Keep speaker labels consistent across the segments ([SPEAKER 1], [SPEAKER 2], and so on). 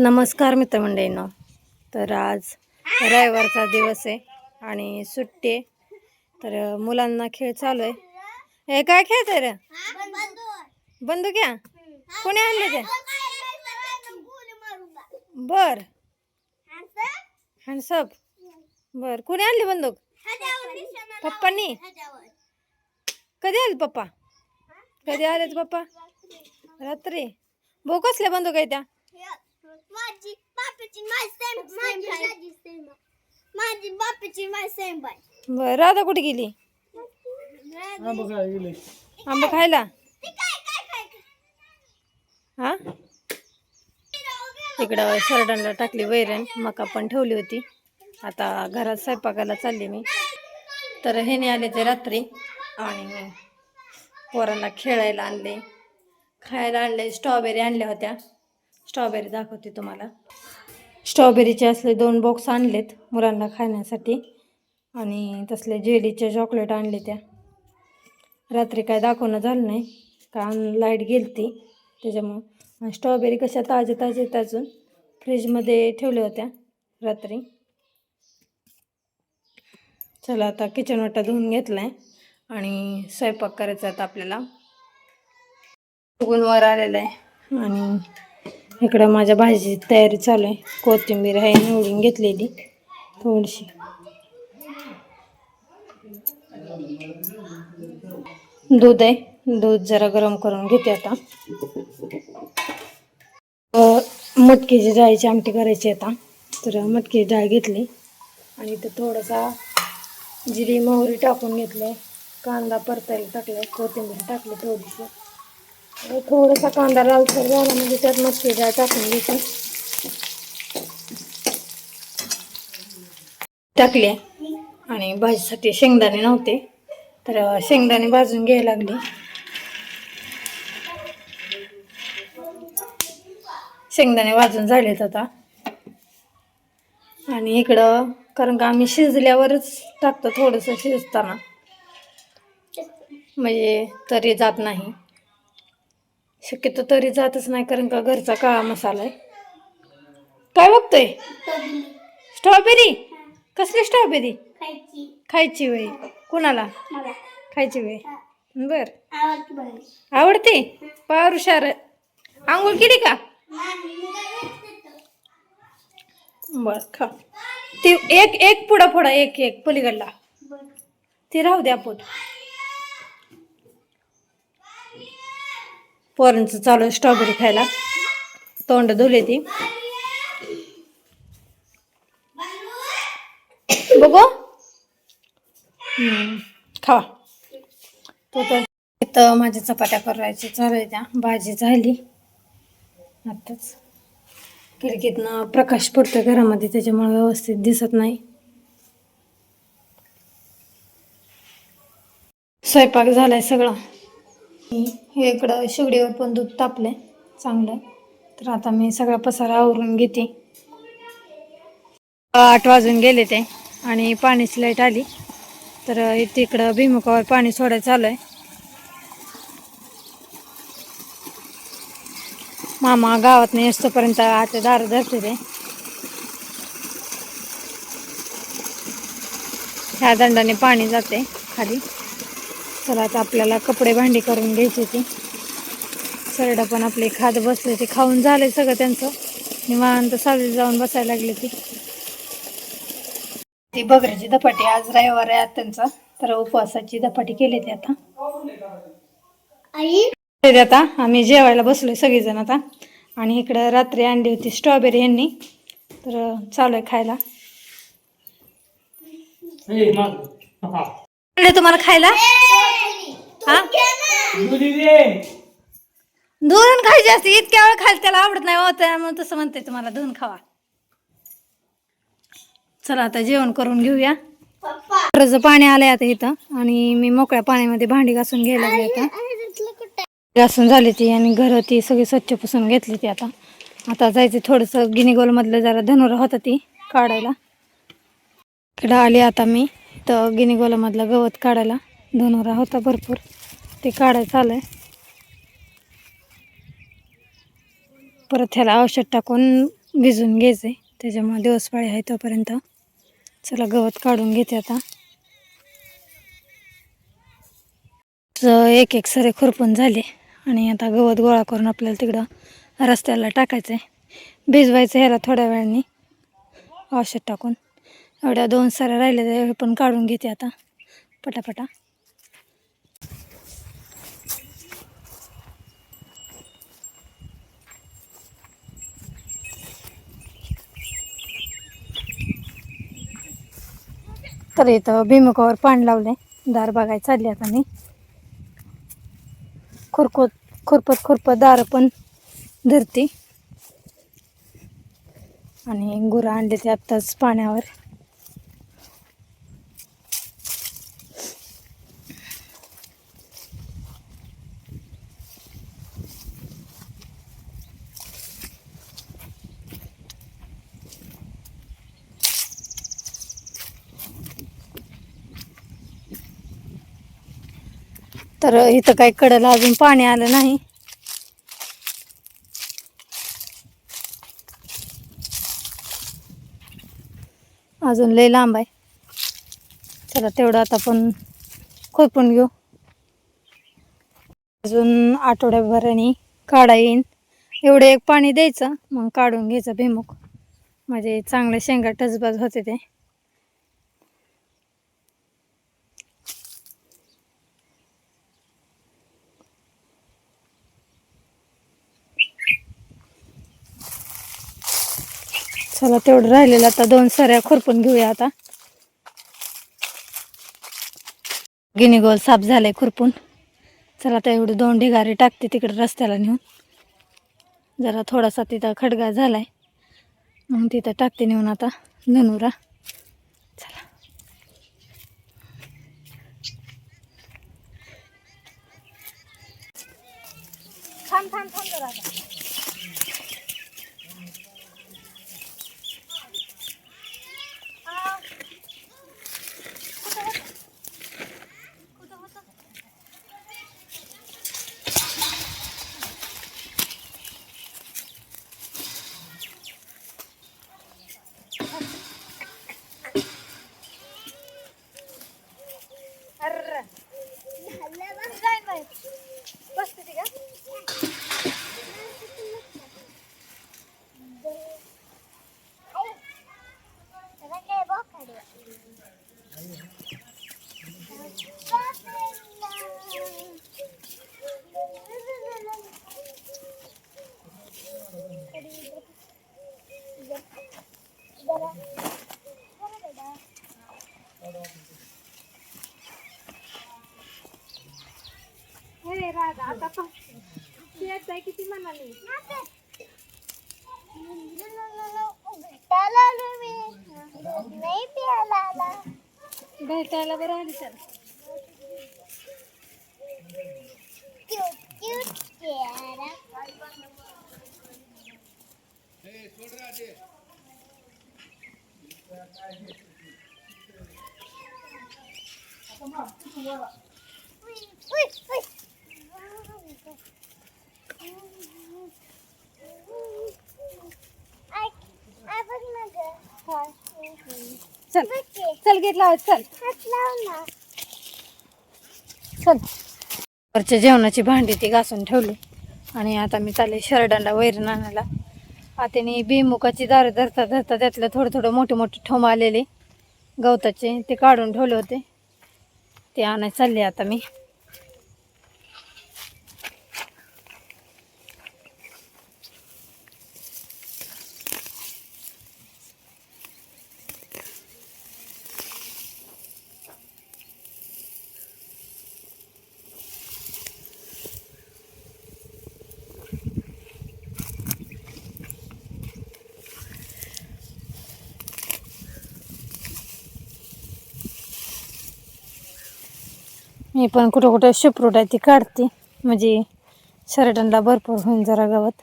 [SPEAKER 1] नमस्कार मित्रमंडळींनो. तर आज रविवारचा दिवस आहे आणि सुट्टी आहे. तर मुलांना खेळ चालू आहे. हे काय खेळ तर बंदूक घ्या कोणी आणले ते? बर. हँडसप बर. कोणी आणली बंदूक? पप्पांनी? कधी आले पप्पा? कधी आलेत पप्पा? रात्री. भाऊ कसल्या बंदूक आहे त्या?
[SPEAKER 2] माझी बापाची माझी सेम सेम माझी बापाची माझी सेम बाय
[SPEAKER 1] बर राधा कुठे गेली आंबा खायला
[SPEAKER 2] ती काय काय काय
[SPEAKER 1] हा इकडं सरडणला टाकली वैरण मका पण ठेवली होती. आता घरात स्वयंपाकाला चालली मी. तर ह्याने आले ते रात्री. आणि पोरांना खेळायला आणले. खायला आणले स्ट्रॉबेरी आणल्या होत्या. स्ट्रॉबेरी दाखवते तुम्हाला. स्ट्रॉबेरीचे असले दोन बॉक्स आणलेत मुलांना खाण्यासाठी. आणि तसले जेलीचे चॉकलेट आणले त्या. रात्री काय दाखवणं झालं नाही. कारण लाइट गेलती. त्याच्यामुळं आणि स्ट्रॉबेरी कशा ताजे ताजे आहेत अजून. फ्रीजमध्ये ठेवल्या होत्या रात्री. चला आता किचन वाटा धुवून घेतला आहे आणि स्वयंपाक करायचा आता आपल्याला. उगून वर आलेला आहे. आणि इकडं माझ्या भाजीची तयारी चालू आहे. कोथिंबीर आहे निवडून घेतलेली थोडीशी. दूध आहे. दूध जरा गरम करून घेते आता. मटकीची डाळीची आमटी करायची आता. तर मटकीची डाळ घेतली. आणि इथं थोडासा जिरी मोहरी टाकून घेतलं कांदा परतायला टाकलाय. कोथिंबीर टाकली थोडीशी. थोडासा कांदा लालसर झाला म्हणजे त्यात मच्छी डाळ टाकून घेते. टाकली. आणि भाजीसाठी शेंगदाणे नव्हते तर शेंगदाणे भाजून घ्यायला लागले. शेंगदाणे वाजून झालेत आता. आणि इकडं कारण का आम्ही शिजल्यावरच टाकतो थोडंसं शिजताना. म्हणजे तरी जात नाही. शक्यतो तरी जातच नाही कारण का घरचा काळा मसाला आहे. काय बघतोय? स्ट्रॉबेरी कसली स्ट्रॉबेरी
[SPEAKER 2] खायची.
[SPEAKER 1] वेळ कुणाला? खायची वेळ बर.
[SPEAKER 2] आवडती बनली
[SPEAKER 1] आवडते? पार हुशार आंघोळ केली का? बर खा. ती एक एक पुडा फोडा एक एक पलीकडला. ती राहू द्या पोट. पोरांचं चालू आहे स्ट्रॉबेरी खायला. तोंड धुले ती. बघू. खा तो तर इथं माझ्या चपात्या करायच्या चालू आहे त्या. भाजी झाली. आत्ताच. खिडकीतनं प्रकाश पडतो घरामध्ये त्याच्यामुळे व्यवस्थित दिसत नाही. स्वयंपाक झालाय सगळं. हे इकडं शेगडीवर पण दूध तापलंय चांगलं. तर आता मी सगळा पसारा आवरून घेते. आठ वाजून गेले ते आणि पाण्याची लाइट आली. तर इथे इकडं भिमुखावर पाणी सोडायचं चालू आहे मामा गावात नाही असतोपर्यंत आता दार धरते ते. ह्या दंडाने पाणी जाते खाली. चला आता आपल्याला कपडे भांडी करून घ्यायची ती सरडा पण आपले खात बसले ते खाऊन झाले सगळं त्यांचं. निवांत सावली जाऊन बसायला लागले ती. ती बगऱ्याची धपाटी आज रविवार आहे त्यांचा तर उपवासाची धपाटी केली ती आता.
[SPEAKER 2] आई
[SPEAKER 1] आता. आम्ही जेवायला बसलोय सगळेजण आता. आणि इकडं रात्री आणली होती स्ट्रॉबेरी यांनी. तर चालू आहे खायला तुम्हाला खायला? हा? धुवून खायची असते इतक्या वेळ खायला त्याला आवडत नाही होत म्हणून तसं म्हणते तुम्हाला धुवून खावा. चला आता जेवण करून घेऊया.
[SPEAKER 2] पप्पा.
[SPEAKER 1] रचं पाणी आलंय आता इथं. आणि मी मोकळ्या पाण्यामध्ये भांडी घासून घ्यायला लागले आता घासून झाली ती आणि घर ती सगळी स्वच्छ पुसून घेतली ती आता. आता जायचं थोडंसं गिनीगोलमधलं जरा धनुरा होता ती काढायला. इकडं आली आता मी. तर गिनीगोलामधलं गवत काढायला. धनुरा होता भरपूर. ते काढायचं आहे परत ह्याला औषध टाकून भिजून घ्यायचे त्याच्यामुळे दिवसपाळी आहे तोपर्यंत. चला गवत काढून घेते आता. एक एक सरे खुरपून झाले. आणि आता गवत गोळा करून आपल्याला तिकडं रस्त्याला टाकायचं आहे भिजवायचं ह्याला थोड्या वेळाने. औषध टाकून. एवढ्या दोन साऱ्या राहिल्या हे पण काढून घेते आता. पटापटा. तर इथं भीमुखावर पाणी लावलंय. दार बघायला चालली आता मी. खुरकत खुरपत खुरपत दार पण धरते. आणि गुरं आणले ते आत्ताच पाण्यावर. तर इथं काही कडेला अजून पाणी आलं नाही. अजून लय लांब आहे. चला तेवढं आता आपण खोपून घेऊ. अजून आठवड्याभराने काढा येईन. एवढं एक पाणी द्यायचं मग काढून घ्यायचं भिमुख. म्हणजे चांगले शेंगा टचबाज होते ते. चला तेवढं राहिलेलं आता दोन सऱ्या खुरपून घेऊया आता. गिनीगोल साफ झालाय खुरपून. चला आता एवढे दोन ढिगारे टाकते तिकडे रस्त्याला नेऊन. जरा थोडासा तिथं खडगा झालाय. मग तिथं टाकते नेऊन आता धनुरा. चला. थांब थांब थांब
[SPEAKER 2] भेटायला प्यायला
[SPEAKER 1] बरं आली तर
[SPEAKER 2] Wait, wait, wait. उई,
[SPEAKER 1] चल चल घेतला चल. चल. वरच्या जेवणाची भांडी ती घासून ठेवली. आणि आता मी चालले शरडांना वैरण आणायला. आत्याने भुईमुगाची दारं धरता धरता त्यातलं थोडं थोडं मोठे मोठे ठोम आलेले. गवताचे ते काढून ठेवले होते. ते आणायला चालले आता मी. मी पण कुठं कुठं शुप्रूट आहे ती काढते. म्हणजे शर्टनला भरपूर होईल जरा गवत.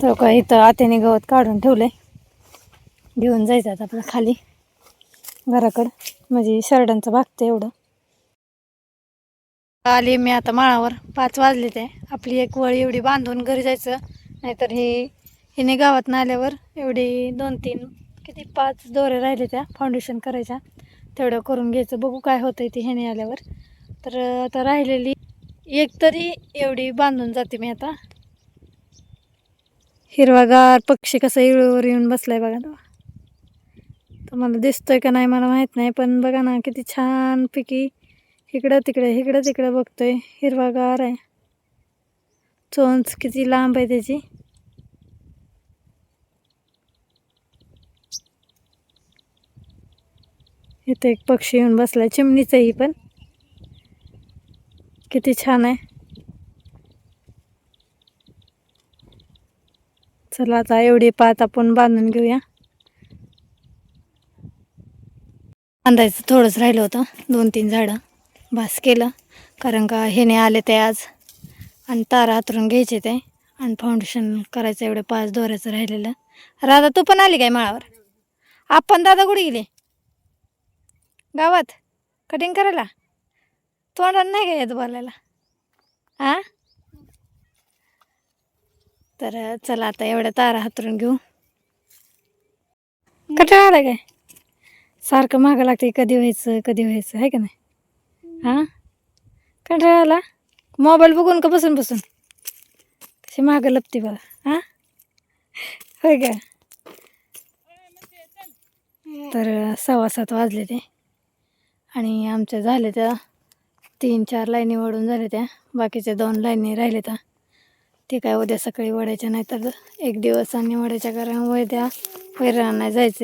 [SPEAKER 1] तर का इथं आत्याने गवत काढून ठेवलंय. घेऊन जायचं आता आपलं खाली. घराकडं. म्हणजे शर्टांचं भागतं एवढं. आली मी आता माळावर. पाच वाजले ते. आपली एक वळी एवढी बांधून घरी जायचं. नाहीतर हे हिने गावात आल्यावर एवढी दोन तीन किती पाच दोरे राहिले त्या फाउंडेशन करायच्या. तेवढं करून घ्यायचं. बघू काय होतंय ते ह्याने आल्यावर. तर आता राहिलेली एक तरी एवढी बांधून जाते मी आता. हिरवागार पक्षी कसं इळूवर येऊन बसलाय बघा. तुम्हाला दिसतोय का नाही मला माहीत नाही पण बघा ना किती छान पिकी इकडं तिकडे इकडं तिकडं बघतोय. हिरवागार आहे. चोंच किती लांब आहे त्याची. इथं एक पक्षी येऊन बसलाय चिमणीचं आहे ही पण. किती छान आहे. चला आता एवढी पात आपण बांधून घेऊया. बांधायचं थोडंच राहिलं होतं. दोन तीन झाडं बास केलं. कारण का हे नाही आले ते आज. आणि तारा हातरून घ्यायचे ते. आणि फाउंडेशन करायचं एवढं पाच दोऱ्याचं राहिलेलं. राधा तू पण आली काय माळावर? आपण दादा कुठे गेले? गावात? कटिंग करायला? तोंडात नाही का येत बोलायला? हां तर चला आता एवढ्या तारा हातरून घेऊ. कटाळा काय? सारखं मागं लागते कधी व्हायचं कधी व्हायचं आहे का नाही? हां? कंटाळा आला? मोबाईल बघून का बसून बसून? तशी मागं लपते बघा हां? होय का? तर सव्वा सात वाजले ते. आणि आमच्या झाले त्या तीन चार लाईनी वडून झाल्या त्या. बाकीच्या दोन लाईनी राहिल्या त्या. ते काय उद्या सकाळी वडायच्या नाही तर एक दिवस आणि वडायच्या कारण उद्या वैरण नाही जायचे